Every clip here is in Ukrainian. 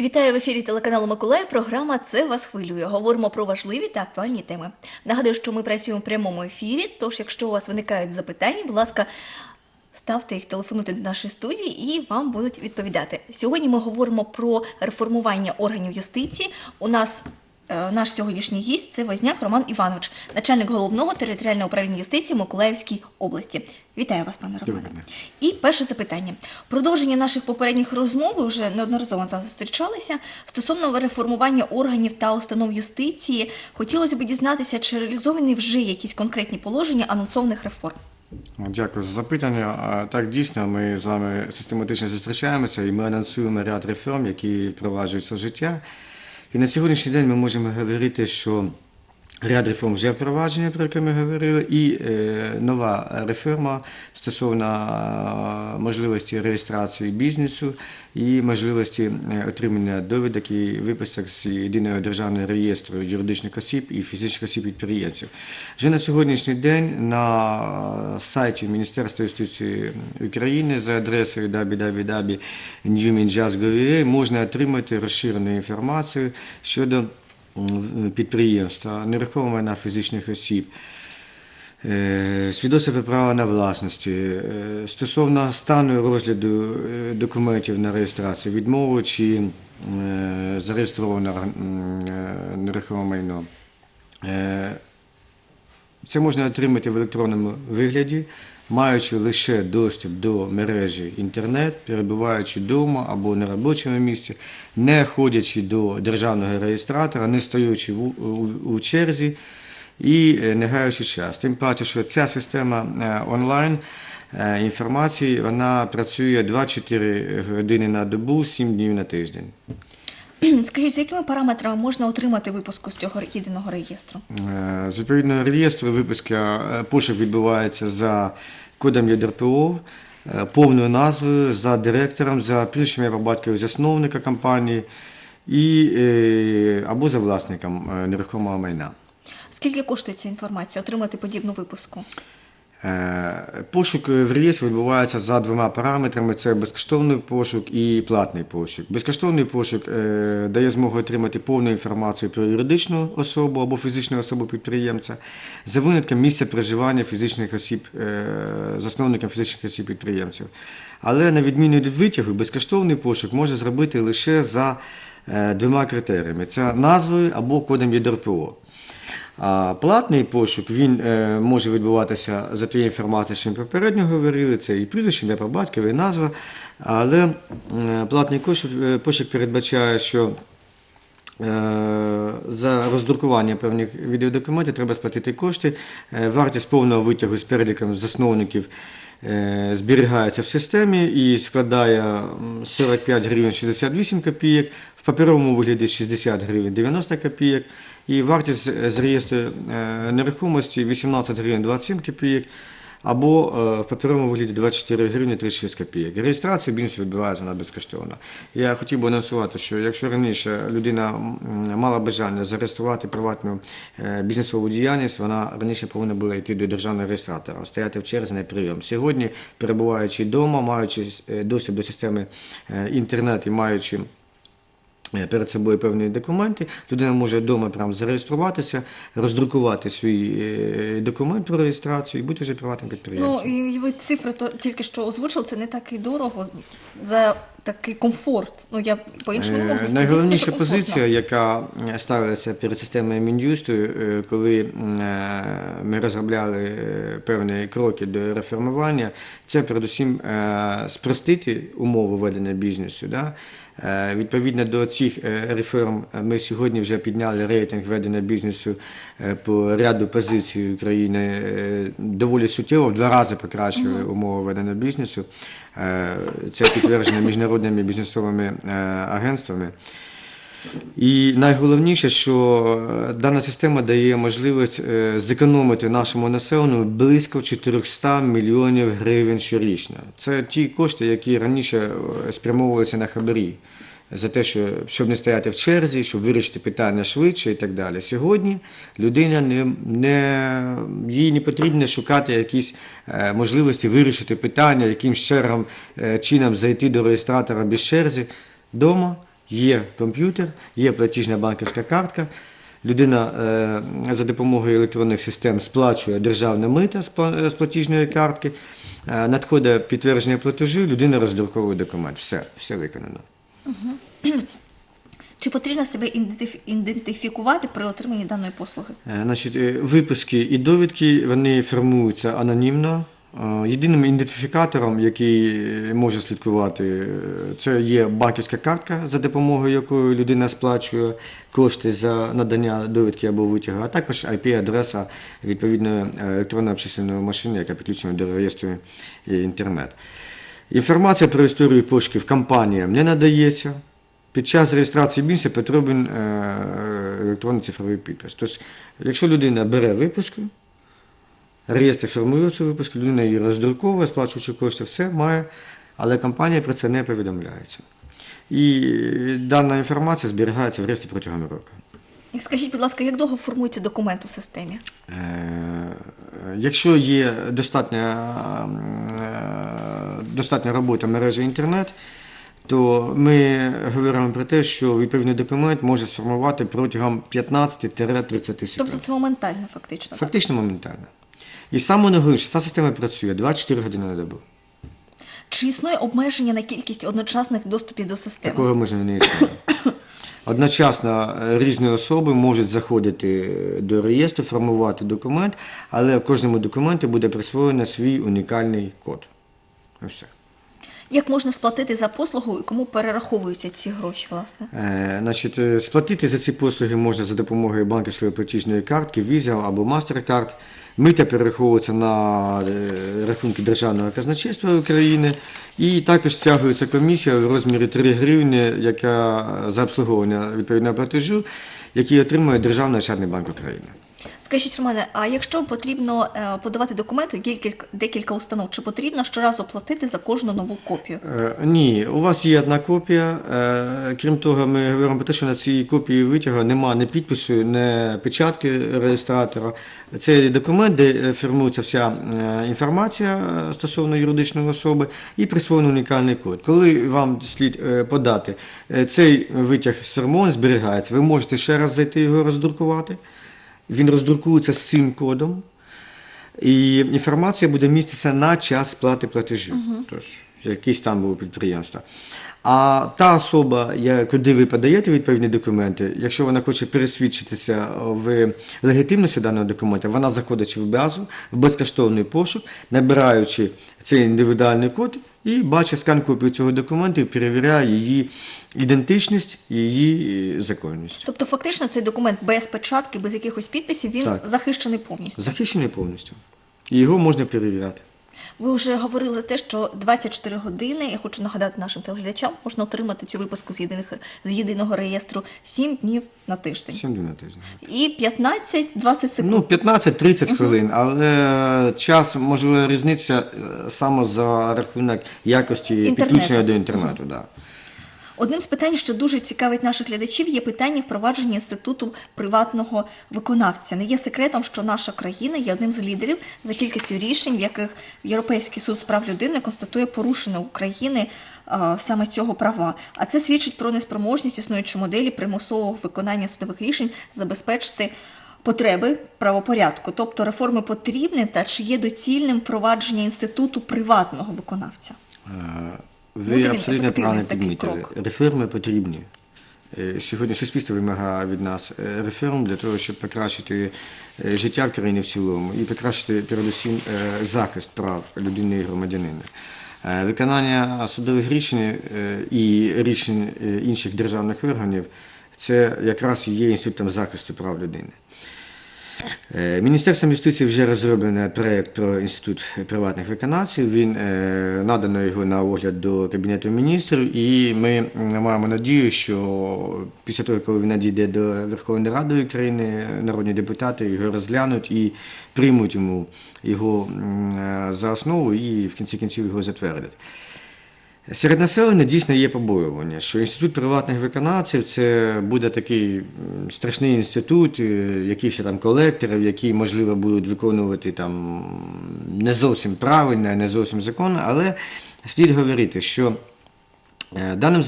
Вітаю в ефірі телеканалу Миколаїв. Програма Це вас хвилює. Говоримо про важливі та актуальні теми. Нагадую, що ми працюємо в прямому ефірі. Тож, якщо у вас виникають запитання, будь ласка, ставте їх, телефонуйте до нашої студії, і вам будуть відповідати. Сьогодні ми говоримо про реформування органів юстиції. У нас наш сьогоднішній гість це Возняк Роман Іванович, начальник головного територіального управління юстиції Миколаївській області. Вітаю вас, пане Романе. І перше запитання. Продовження наших попередніх розмов ви вже неодноразово з вами зустрічалися стосовно реформування органів та установ юстиції. Хотілося б дізнатися, чи реалізовані вже якісь конкретні положення анонсованих реформ. Дякую за запитання. Так, дійсно, ми з вами систематично зустрічаємося і ми анонсуємо ряд реформ, які впроваджуються в життя. І на сьогоднішній день ми можемо говорити, що ряд реформ вже впроваджені, про які ми говорили, і е, нова реформа стосовно е, можливості реєстрації бізнесу і можливості е, отримання довідок і виписок з єдиного державного реєстру юридичних осіб і фізичних осіб підприємців. Вже на сьогоднішній день на сайті Міністерства юстиції України за адресою www.newminjazz.gov.ua можна отримати розширену інформацію щодо підприємства, нерухомого майна фізичних осіб. Е, Свідоцтво про право на власності е, стосовно стану розгляду е, документів на реєстрацію, відмову чи зареєстроване нерухоме майно. Це можна отримати в електронному вигляді, маючи лише доступ до мережі інтернет, перебуваючи вдома або на робочому місці, не ходячи до державного реєстратора, не у, у черзі і е, не гаючи час. Тим паче, що ця система е, онлайн е, інформації вона працює 24 години на добу, 7 днів на тиждень. Скажіть, з якими параметрами можна отримати випуску з цього єдиного реєстру? Е, З відповідного реєстру випуска е, пошук відбувається за кодом ЄДРПО, е, повною назвою, за директором, за прізвищем або батьків засновника компанії і, е, або за власником е, нерухомого майна. Скільки коштує ця інформація отримати подібну випуску? Е, Пошук в реєстрі відбувається за двома параметрами: це безкоштовний пошук і платний пошук. Безкоштовний пошук е, дає змогу отримати повну інформацію про юридичну особу або фізичну особу підприємця за винятком місця проживання фізичних осіб, е, засновникам фізичних осіб підприємців. Але на відміну від витягу, безкоштовний пошук може зробити лише за е, двома критеріями: це назвою або кодом ЄДРПО. А платний пошук він е, може відбуватися за тією інформацією, що ми попередньо говорили, це і прізвище, ім'я по батькові, і назва. Але е, платний пошук, е, пошук передбачає, що е, за роздрукування певних відеодокументів треба сплатити кошти. Е, Вартість повного витягу з переліком засновників е, зберігається в системі і складає 45 гривень 68 копійок, в паперовому вигляді 60 гривень 90 копійок, і вартість з- з реєстру е, нерухомості 18 гривень 27 копійок, або е, в паперовому вигляді 24 гривні 36 копійок. Реєстрація бізнесу відбувається вона безкоштовно. Я хотів би анонсувати, що якщо раніше людина мала бажання зареєструвати приватну е, бізнесову діяльність, вона раніше повинна була йти до державного реєстратора, стояти в черзі на прийом. Сьогодні, перебуваючи вдома, маючи е, доступ до системи е, інтернет і маючи е, перед собою певні документи, людина може вдома прям зареєструватися, роздрукувати свій е, документ про реєстрацію і бути вже приватним Ну і ви цифри то тільки що озвучили, це не так і дорого. За такий комфорт. Ну я по-іншому не можу Е, сказати. Найголовніша позиція, яка ставилася перед системою Мін'юсту, е, коли е, ми розробляли певні кроки до реформування, це передусім спростити умови ведення бізнесу. Да? Відповідно до цих реформ, ми сьогодні вже підняли рейтинг ведення бізнесу по ряду позицій України доволі суттєво, в два рази покращили умови ведення бізнесу. Е, Це підтверджено міжнародними бізнесовими е, агентствами. І найголовніше, що е, дана система дає можливість зекономити нашому населенню близько 400 мільйонів гривень щорічно. Це ті кошти, які раніше спрямовувалися на хабарі. За те, що, щоб не стояти в черзі, щоб вирішити питання швидше і так далі. Сьогодні людина не, не, їй не потрібно шукати якісь е, можливості вирішити питання, яким чергом е, чином зайти до реєстратора без черзі. Дома Є комп'ютер, є платіжна банківська картка. Людина е, за допомогою електронних систем сплачує державне мито з пла- з платіжної картки, надходить підтвердження платежу, людина роздруковує документ. Все, все виконано. Чи потрібно себе ідентифікувати при отриманні даної послуги? Е, Значить, е, виписки і довідки вони формуються анонімно. Е, Єдиним ідентифікатором, який може слідкувати, це є банківська картка, за допомогою якої людина сплачує кошти за надання довідки або витягу, а також IP-адреса відповідної електронної обчисленої машини, яка підключена до реєстру інтернет. Інформація про історію пошуків компаніям не надається. Під час реєстрації бізнесу потрібен е, електронний цифровий підпис. Тобто, якщо людина бере випуску, реєстр формує цю випуску, людина її роздруковує, сплачуючи кошти, все має, але компанія про це не повідомляється. І дана інформація зберігається в реєстрі протягом року. Скажіть, будь ласка, як довго формується документ у системі? Е, Якщо є достатня, достатня робота мережі інтернет, то ми говоримо про те, що відповідний документ може сформувати протягом 15-30 секунд. Тобто це моментально, фактично. Фактично моментально. І саме найголовніше, ця система працює 24 години на добу. Чи існує обмеження на кількість одночасних доступів до системи? Такого обмеження не існує. Одночасно е, різні особи можуть заходити е, до реєстру, формувати документ, але в кожному документі буде присвоєно свій унікальний код. І все. Як можна сплатити за послугу і кому перераховуються ці гроші, власне? Е, Значить, е, сплатити за ці послуги можна за допомогою банківської платіжної картки, Visa або MasterCard. Мита перераховується на е, рахунки Державного казначейства України і також стягується комісія в розмірі 3 гривні, яка за обслуговування відповідного платежу, який отримує Державний Ощадний банк України. Скажіть, Романе, а якщо потрібно е, подавати документи кілька, декілька установ, чи потрібно щоразу платити за кожну нову копію? Е, Ні, у вас є одна копія. Е, Крім того, ми говоримо про те, що на цій копії витягу немає ні підпису, ні печатки реєстратора. Це документ, де формується вся інформація стосовно юридичної особи і присвоєний унікальний код. Коли вам слід подати цей витяг сформований, зберігається, ви можете ще раз зайти його роздрукувати. Він роздрукується з цим кодом. І інформація буде міститися на час сплати платежу. Тож, якийсь там було підприємство. А та особа, куди ви подаєте відповідні документи, якщо вона хоче пересвідчитися в легітимності даного документа, вона заходить в базу, в безкоштовний пошук, набираючи цей індивідуальний код і бачить скан копію цього документу і перевіряє її ідентичність, її е, законність. Тобто, фактично, цей документ без печатки, без якихось підписів, він Так. захищений повністю. Захищений повністю. І його можна перевіряти. Ви вже говорили те, що 24 години, я хочу нагадати нашим телеглядачам, можна отримати цю випуску з, єдиних, з єдиного реєстру 7 днів на тиждень. 7 днів на тиждень. І 15-20 секунд. Ну, 15-30 хвилин, але час, можливо, різниця е, саме за рахунок якості Інтернету. підключення до інтернету. Да. Одним з питань, що дуже цікавить наших глядачів, є питання впровадження інституту приватного виконавця. Не є секретом, що наша країна є одним з лідерів за кількістю рішень, в яких Європейський суд з прав людини констатує порушення України е, саме цього права. А це свідчить про неспроможність існуючої моделі примусового виконання судових рішень забезпечити. Потреби правопорядку, тобто реформи потрібні та чи є доцільним впровадження інституту приватного виконавця? Буде Ви абсолютно правильно підмітили. Реформи потрібні. Е, Сьогодні суспільство вимагає від нас е, реформ для того, щоб покращити е, життя в країні в цілому і покращити передусім захист прав людини і громадянина. Виконання судових рішень і рішень інших державних органів це якраз є інститутом захисту прав людини. Е, Міністерством юстиції вже розроблено проєкт про інститут приватних виконавців. Він е, надано його на огляд до Кабінету міністрів, і ми маємо надію, що після того, коли він надійде до Верховної Ради України, народні депутати його розглянуть і приймуть йому його е, за основу і в кінці кінців його затвердять. Серед населення дійсно є побоювання, що інститут приватних виконавців це буде такий страшний інститут, е, якихось там колекторів, які, можливо, будуть виконувати там не зовсім правильно, не зовсім законно, але слід говорити, що Е, Даним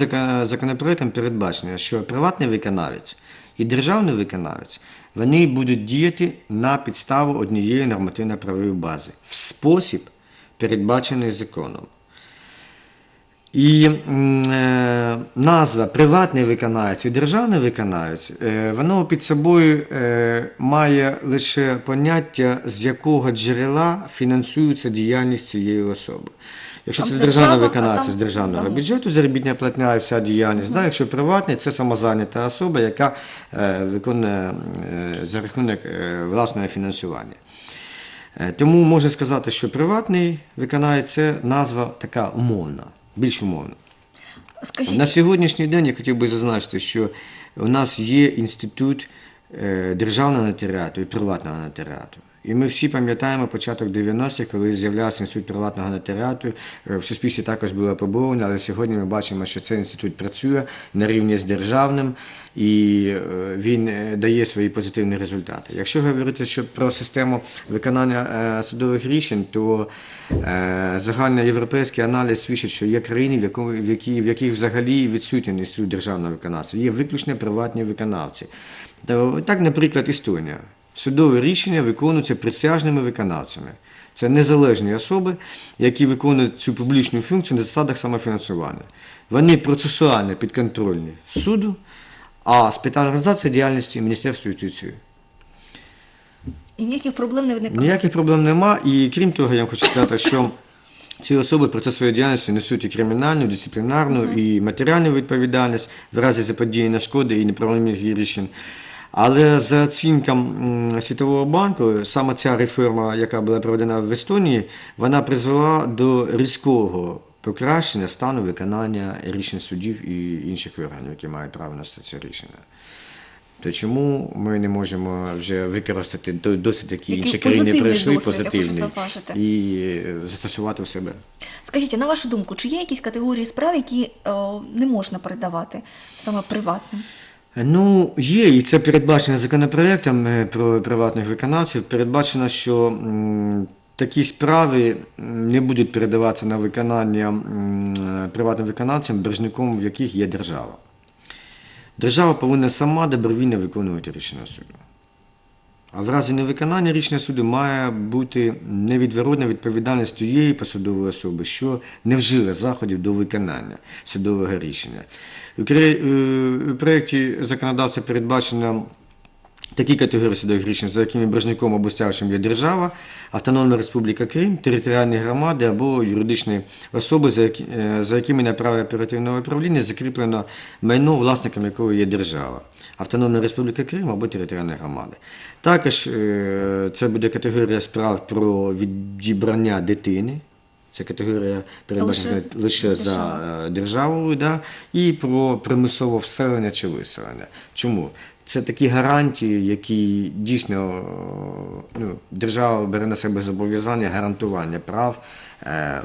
законопроектом передбачено, що приватний виконавець і державний виконавець вони будуть діяти на підставу однієї нормативно-правової бази в спосіб, передбачений законом. І е, назва приватний виконавець і державний виконавець, е, воно під собою е, має лише поняття, з якого джерела фінансується діяльність цієї особи. Якщо це держава, державний а виконавець з державного бюджету, заробітня платня і вся діяльність. Да? Якщо приватний, це самозайнята особа, яка е, виконує е, за рахунок е, власного фінансування. Е, Тому можна сказати, що приватний виконавець це назва така умовна, більш умовно. Скажіть, На сьогоднішній день я хотів би зазначити, що у нас є інститут е, державного нотаріату і приватного нотаріату. І ми всі пам'ятаємо початок 90-х, коли з'являвся інститут приватного нотаріату. Е, В суспільстві також було побоювання, але сьогодні ми бачимо, що цей інститут працює на рівні з державним і е, він е, дає свої позитивні результати. Якщо говорити що про систему виконання судових рішень, то загальноєвропейський аналіз свідчить, що є країни, в, якому, в, яких взагалі відсутній інститут державного виконавця, є виключно приватні виконавці. Так, наприклад, Естонія. Судове рішення виконуються присяжними виконавцями. Це незалежні особи, які виконують цю публічну функцію на засадах самофінансування. Вони процесуально підконтрольні суду, а з питань організації діяльності Міністерства юстиції. і ніяких проблем не виникає. Ніяких проблем нема. І крім того, я вам хочу сказати, що ці особи про це своєї діяльності несуть і кримінальну, і дисциплінарну, і матеріальну відповідальність в разі заподіяння шкоди і неправомірних рішень. Але за оцінкам Світового банку, саме ця реформа, яка була проведена в Естонії, вона призвела до різкого покращення стану виконання рішень судів і інших органів, які мають право на ці рішення. То чому ми не можемо вже використати до- досить Який інші країни хочу позитивні і е, застосувати в себе? Скажіть, на вашу думку, чи є якісь категорії справ, які е, не можна передавати саме приватним? Ну, є, і це передбачено законопроектом е, про приватних виконавців. Передбачено, що такі справи не будуть передаватися на виконання приватним виконавцям, боржником в яких є держава. Держава повинна сама добровільно виконувати рішення суду. А в разі невиконання рішення суду має бути невідворотна відповідальність тієї посадової особи, що не вжила заходів до виконання судового рішення. У е, проєкті законодавства передбачено такі категорії судових рішень, за якими боржником або стягувачем є держава, Автономна Республіка Крим, територіальні громади або юридичні особи, за, е, якими на праві оперативного управління закріплено майно, власником якого є держава. Автономна Республіка Крим або територіальні громади. Також е, це буде категорія справ про відібрання дитини. Це категорія передбачена Лише лише, за е, державою, да, і про примусове вселення чи виселення. Чому? Це такі гарантії, які дійсно е, ну, держава бере на себе зобов'язання гарантування прав е,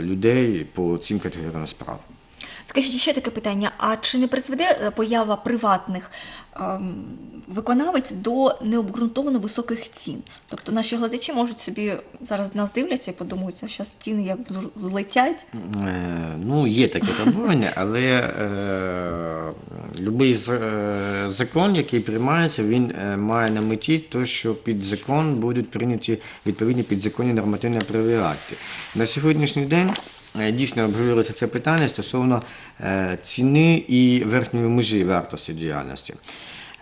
людей по цим категоріям справ. Скажіть ще таке питання: а чи не призведе е, поява приватних ем, виконавець до необґрунтовано високих цін? Тобто наші глядачі можуть собі зараз нас дивляться і подумають, а зараз ціни як злетять. Е, Ну, є таке побоювання, але е, будь-який закон, який приймається, він е, має на меті те, що під закон будуть прийняті відповідні підзаконні нормативно-правові акти. На сьогоднішній день е, дійсно обговорюється це питання стосовно е, ціни і верхньої межі вартості діяльності.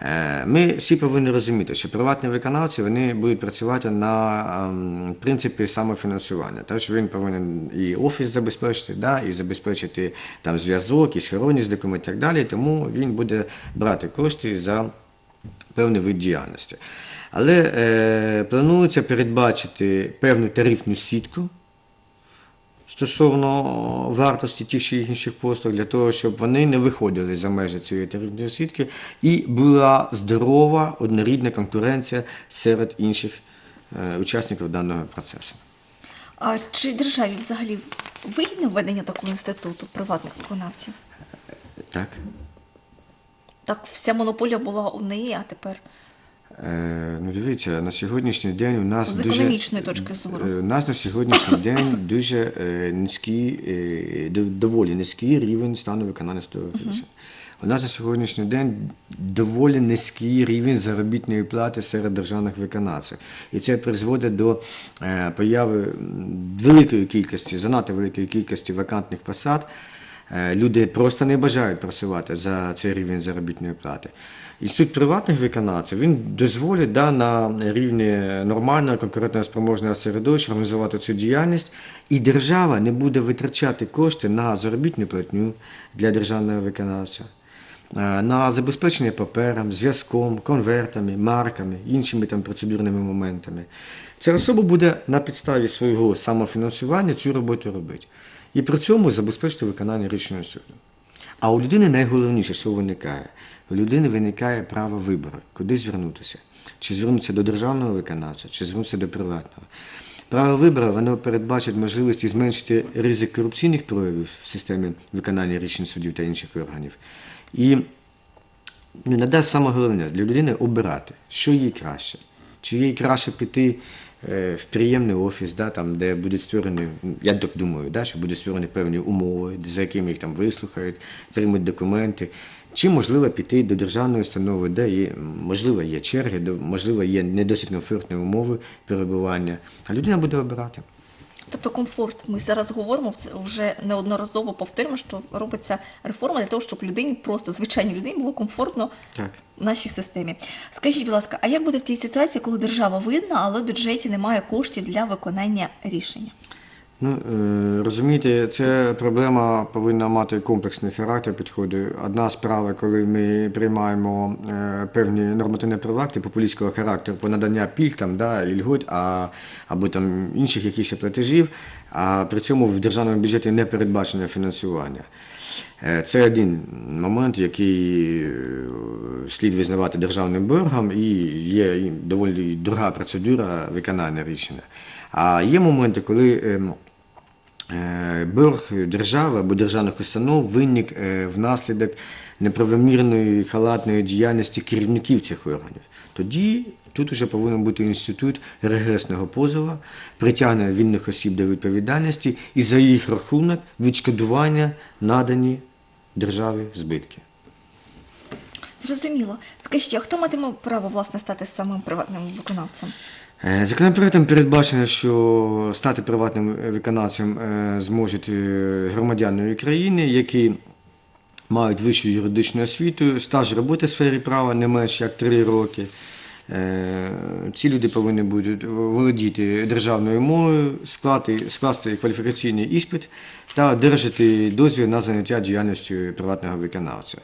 Е, Ми всі повинні розуміти, що приватні виконавці вони будуть працювати на ем, принципі самофінансування. Тож він повинен і офіс забезпечити, да, і забезпечити там зв'язок, і схоронність документів і так далі. Тому він буде брати кошти за певний вид діяльності. Але е, планується передбачити певну тарифну сітку стосовно вартості тих чи інших послуг, для того, щоб вони не виходили за межі цієї тарифної сітки і була здорова, однорідна конкуренція серед інших е, учасників даного процесу. А чи державі взагалі вигідне введення такого інституту приватних виконавців? Так? Так, вся монополія була у неї, а тепер Ну, дивіться, на сьогоднішній день у нас З дуже, економічної точки зору. Е, У нас на сьогоднішній день дуже е, низький, е, доволі низький рівень стану виконання рішень. У нас на сьогоднішній день доволі низький рівень заробітної плати серед державних виконавців. І це призводить до е, появи великої кількості, занадто великої кількості вакантних посад. Е, Люди просто не бажають працювати за цей рівень заробітної плати. Інститут приватних виконавців він дозволить да, на рівні нормального конкурентно спроможного середовища організувати цю діяльність, і держава не буде витрачати кошти на заробітну платню для державного виконавця, е, на забезпечення папером, зв'язком, конвертами, марками, іншими там процедурними моментами. Ця особа буде на підставі свого самофінансування цю роботу робити. І при цьому забезпечити виконання рішення суду. А у людини найголовніше, що виникає? У людини виникає право вибору, куди звернутися. Чи звернутися до державного виконавця, чи звернутися до приватного. Право вибору воно передбачить можливість зменшити ризик корупційних проявів в системі виконання рішень судів та інших органів. І ну, надасть саме головне для людини обирати, що їй краще. Чи їй краще піти в приємний офіс, да, там, де будуть створені, я так думаю, да, що будуть створені певні умови, за якими їх там вислухають, приймуть документи. Чи можливо піти до державної установи, де є, можливо, є черги, де, можливо, є не досить комфортні умови перебування, а людина буде обирати. Тобто комфорт. Ми зараз говоримо вже неодноразово повторюємо, що робиться реформа для того, щоб людині, просто звичайній людині, було комфортно Так. В нашій системі. Скажіть, будь ласка, а як буде в тій ситуації, коли держава видна, але в бюджеті немає коштів для виконання рішення? Ну, е, розумієте, ця проблема повинна мати комплексний характер підходу. Одна справа, коли ми приймаємо е, певні нормативні акти популістського характеру по надання пільг там, да, і льгот, а, або там інших якихось платежів, а при цьому в державному бюджеті не передбачено фінансування. Е, Це один момент, який слід визнавати державним боргом, і є доволі дорога процедура виконання рішення. А є моменти, коли ем, борг держави або державних установ виник е, внаслідок неправомірної халатної діяльності керівників цих органів. Тоді тут вже повинен бути інститут регресного позова, притягнення вільних осіб до відповідальності і за їх рахунок відшкодування надані державі збитки. Зрозуміло. Скажіть, а хто матиме право власне стати самим приватним виконавцем? Е, Законопроектом передбачено, що стати приватним виконавцем е, зможуть е, громадяни України, які мають вищу юридичну освіту, стаж роботи в сфері права не менше як 3 роки. Ці люди повинні будуть володіти державною мовою, скласти кваліфікаційний іспит та одержати дозвіл на заняття діяльністю приватного виконавця.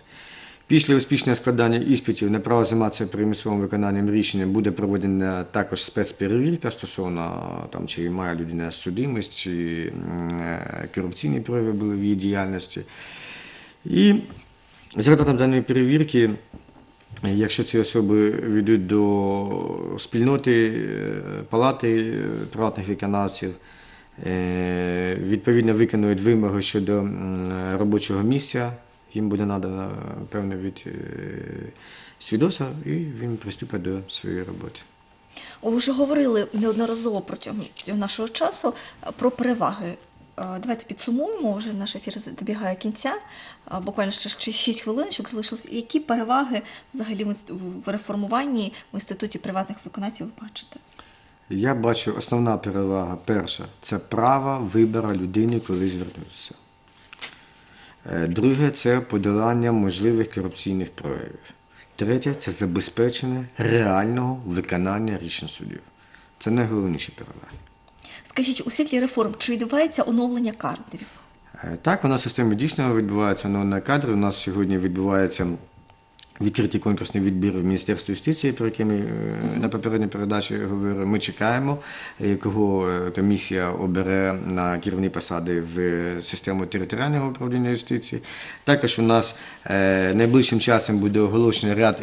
Після успішного складання іспитів на право займатися примусовим виконанням рішення буде проведена також спецперевірка стосовно там, чи має людина судимість, чи е, корупційні прояви були в її діяльності. І за результатом даної перевірки, якщо ці особи ведуть до спільноти е, палати е, приватних виконавців, відповідно виконують вимоги щодо робочого місця, їм буде надано певне від е, свідоцтва, і він приступить до своєї роботи. Ви вже говорили неодноразово протягом нашого часу е, про переваги. Е, Давайте підсумуємо, вже наш ефір добігає кінця. Буквально ще 6 хвилиночок залишилось. Які переваги взагалі в в реформуванні в інституті приватних виконавців ви бачите? Я бачу основна перевага. Перша це право вибору людини, коли звернутися. Е, Друге це подолання можливих корупційних проявів. Третє це забезпечення реального виконання рішень судів. Це найголовніші переваги. Скажіть, у світлі реформ чи відбувається оновлення кадрів? Е, Так, у нас в системі дійсно відбувається оновлення кадрів. У нас сьогодні відбувається відкритий конкурсний відбір в Міністерстві юстиції, про який ми е, на попередній передачі говорили. Ми чекаємо, е, кого е, комісія обере на керівні посади в систему територіального управління юстиції. Також у нас найближчим часом буде оголошений ряд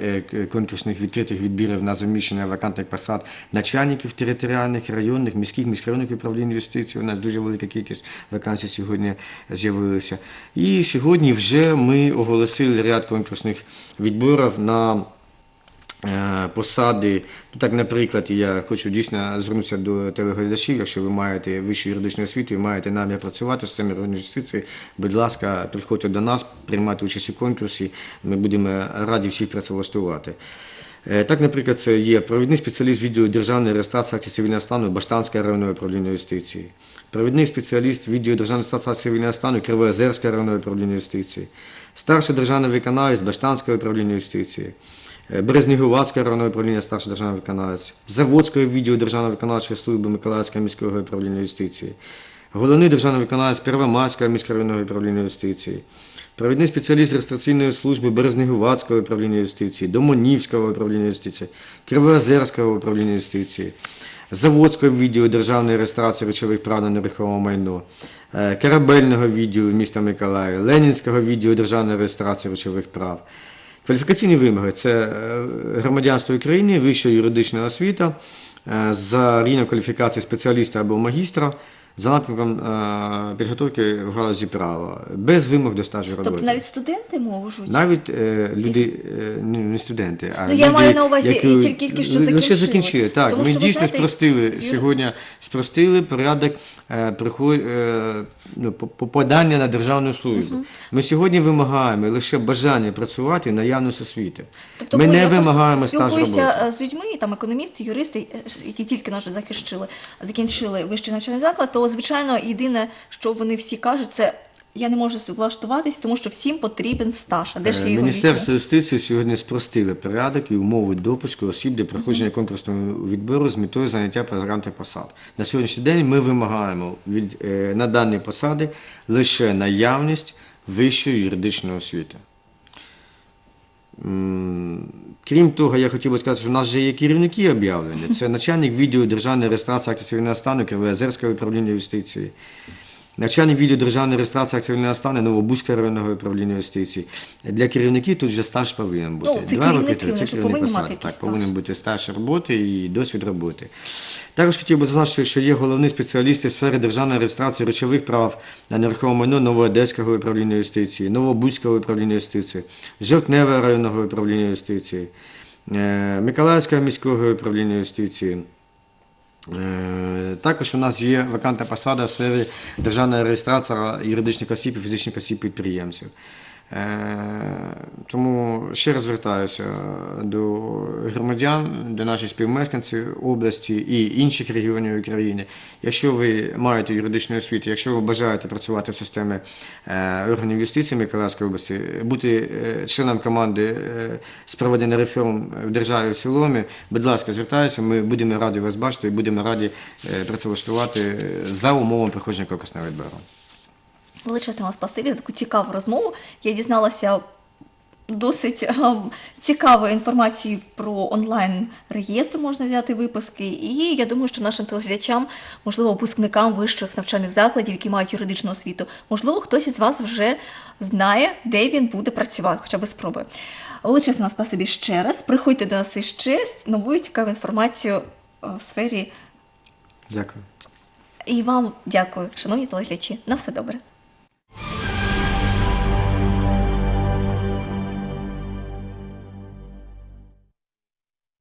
конкурсних відкритих відбірів на заміщення вакантних посад начальників територіальних, районних, міських, міськрайонних управлінь юстиції. У нас дуже велика кількість вакансій сьогодні з'явилася. І сьогодні вже ми оголосили ряд конкурсних відборів на е, посади. Ну, так, наприклад, я хочу дійсно звернутися до телеглядачів, якщо ви маєте вищу юридичну освіту і маєте намір працювати з цими юридичною будь ласка, приходьте до нас, приймати участь у конкурсі. Ми будемо раді всіх працевлаштувати. Е, Так, наприклад, це є провідний спеціаліст відділу державної реєстрації акцій цивільного стану Баштанське районне управління юстиції, провідний спеціаліст відділу державної реєстрації цивільного стану Кривоозерське районне управління юстиції, старший державний виконавець Баштанського управління юстиції, е, Березнігувацьке районне управління старший державний виконавець, Заводського відділу Державної виконавчої служби Миколаївського міського управління юстиції, головний державний виконавець Первомайського міського районного управління юстиції. Провідний спеціаліст реєстраційної служби Березнегувацького управління юстиції, Домонівського управління юстиції, Кривоозерського управління юстиції, Заводського відділу державної реєстрації речових прав на нерухоме майно, е, Корабельного відділу міста Миколаїв, Ленінського відділу державної реєстрації речових прав. Кваліфікаційні вимоги це е, громадянство України, вища юридична освіта, е, за рівнем кваліфікації спеціаліста або магістра, за напрямком е, підготовки в галузі права, без вимог до стажу роботи. Тобто навіть студенти можуть. Навіть е, люди, е, не не студенти, а Ну, я люди, маю на увазі які ті- тільки що лише закінчили. закінчили. Так, Тому ми що, ви дійсно знаєте, спростили юр- сьогодні, спростили порядок е, приход, е, ну, по- попадання на державну службу. Ми сьогодні вимагаємо лише бажання працювати і наявність освіти. Тобто, ми коли не я просто вимагаємо стаж роботи. спілкуюся е, з людьми, там економісти, юристи, е, ш- які тільки нас захищили, закінчили вищий навчальний заклад, то звичайно єдине, що вони всі кажуть, це я не можу влаштуватись, тому що всім потрібен стаж. А де ж Е, його Міністерство юстиції сьогодні спростили порядок і умови допуску осіб для проходження конкурсного відбору з метою заняття програмних посад. На сьогоднішній день ми вимагаємо від е, на дані посади лише наявність вищої юридичної освіти. Крім того, я хотів би сказати, що у нас вже є керівники об'явлені. Це начальник відділу державної реєстрації акцій цивільного стану Кривоозерського управління юстиції, начальник відділу державної реєстрації акцій цивільного стану Новобузького районного управління юстиції. Для керівників тут вже стаж повинен бути. Ну, це Два роки керівники, три- це керівник посади. Так, повинен бути стаж роботи і досвід роботи. Також хотів би зазначити, що є головний спеціаліст в сфері державної реєстрації речових прав на нерухоме майно Новоодеського управління юстиції, Новобузького управління юстиції, Жовтневого районного управління юстиції, е, Миколаївського міського управління юстиції. Е, Також у нас є вакантна посада в сфері державної реєстрації юридичних осіб і фізичних осіб підприємців. Е, Тому ще раз звертаюся до громадян, до наших співмешканців області і інших регіонів України. Якщо ви маєте юридичну освіту, якщо ви бажаєте працювати в системі е, органів юстиції Миколаївської області, бути е, членом команди з проведення реформ в державі в цілому, будь ласка, звертаюся, ми будемо раді вас бачити і будемо раді працевлаштувати за умовами проходження конкурсного відбору. Величезне вам спасибі за таку цікаву розмову. Я дізналася досить ем, цікаву інформацію про онлайн реєстр, можна взяти виписки. І я думаю, що нашим телеглядачам, можливо, випускникам вищих навчальних закладів, які мають юридичну освіту, можливо, хтось із вас вже знає, де він буде працювати, хоча б спробує. Величезне вам спасибі ще раз. Приходьте до нас іще з новою цікавою інформацією е, в сфері. Дякую. І вам дякую, шановні телеглядачі. На все добре.